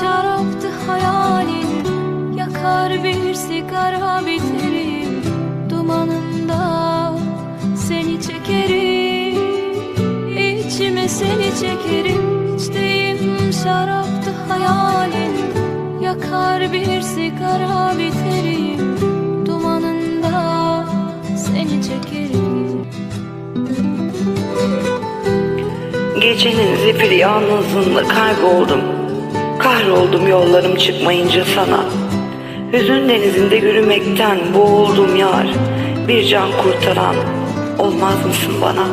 şaraptı hayalin Yakar bir sigara biterim Dumanında seni çekerim İçime seni çekerim. İçtiğim şaraptı hayalin Yakar bir sigara biterim Dumanında seni çekerim. Gecenin zifiri yalnızlığında kayboldum. Kahroldum yollarım çıkmayınca sana. Hüzün denizinde yürümekten boğuldum yar. Bir can kurtaran olmaz mısın bana?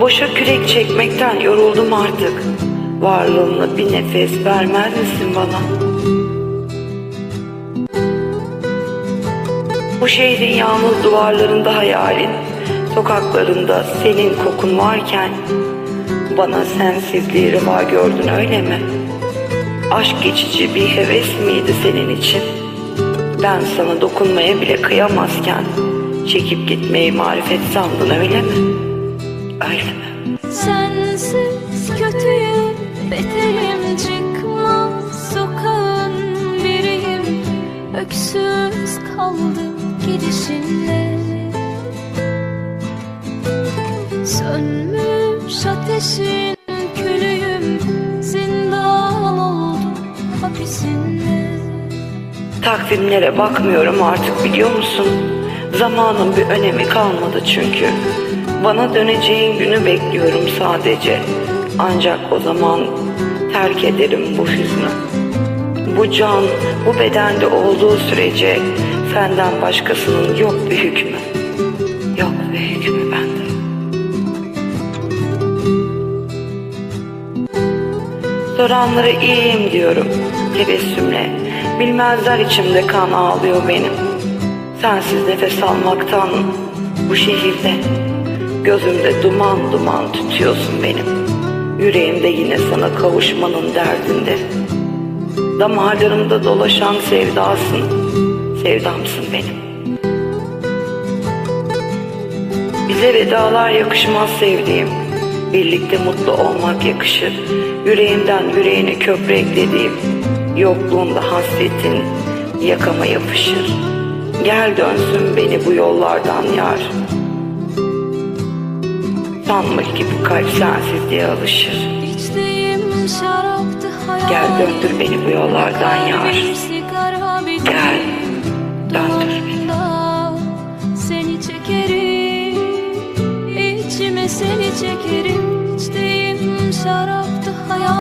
Boşa kürek çekmekten yoruldum artık. Varlığımla bir nefes vermez misin bana? Bu şehrin yalnız duvarlarında hayalin, sokaklarında senin kokun varken bana sensizliği reva gördün öyle mi? Aşk geçici bir heves miydi senin için? Ben sana dokunmaya bile kıyamazken çekip gitmeyi marifet sandın öyle mi? Öyle mi? Sensiz kötüyüm, beterim çıkmaz sokağın biriyim Öksüz kaldım gidişinle Sönmüş ateşin Takvimlere bakmıyorum artık biliyor musun? Zamanın bir önemi kalmadı çünkü. Bana döneceğin günü bekliyorum sadece. Ancak o zaman terk ederim bu hüznü. Bu can, bu bedende olduğu sürece senden başkasının yok bir hükmü. Yok bir hükmü bende. Soranlara iyiyim diyorum tebessümle. Bilmezler içimde kan ağlıyor benim. Sensiz nefes almaktan bu şehirde. Gözümde duman duman tutuyorsun benim. Yüreğimde yine sana kavuşmanın derdinde. Damarlarımda dolaşan sevdasın. Sevdamsın benim. Bize vedalar yakışmaz sevdiğim. Birlikte mutlu olmak yakışır. Yüreğimden yüreğine köprü eklediğim. Yokluğunda hasretin yakama yapışır. Gel dönsün beni bu yollardan yar. Sanma ki bu kalp sensizliğe alışır. Gel döndür beni bu yollardan yar. Gel döndür beni. Seni çekerim İçime seni çekerim İçtiğim şarap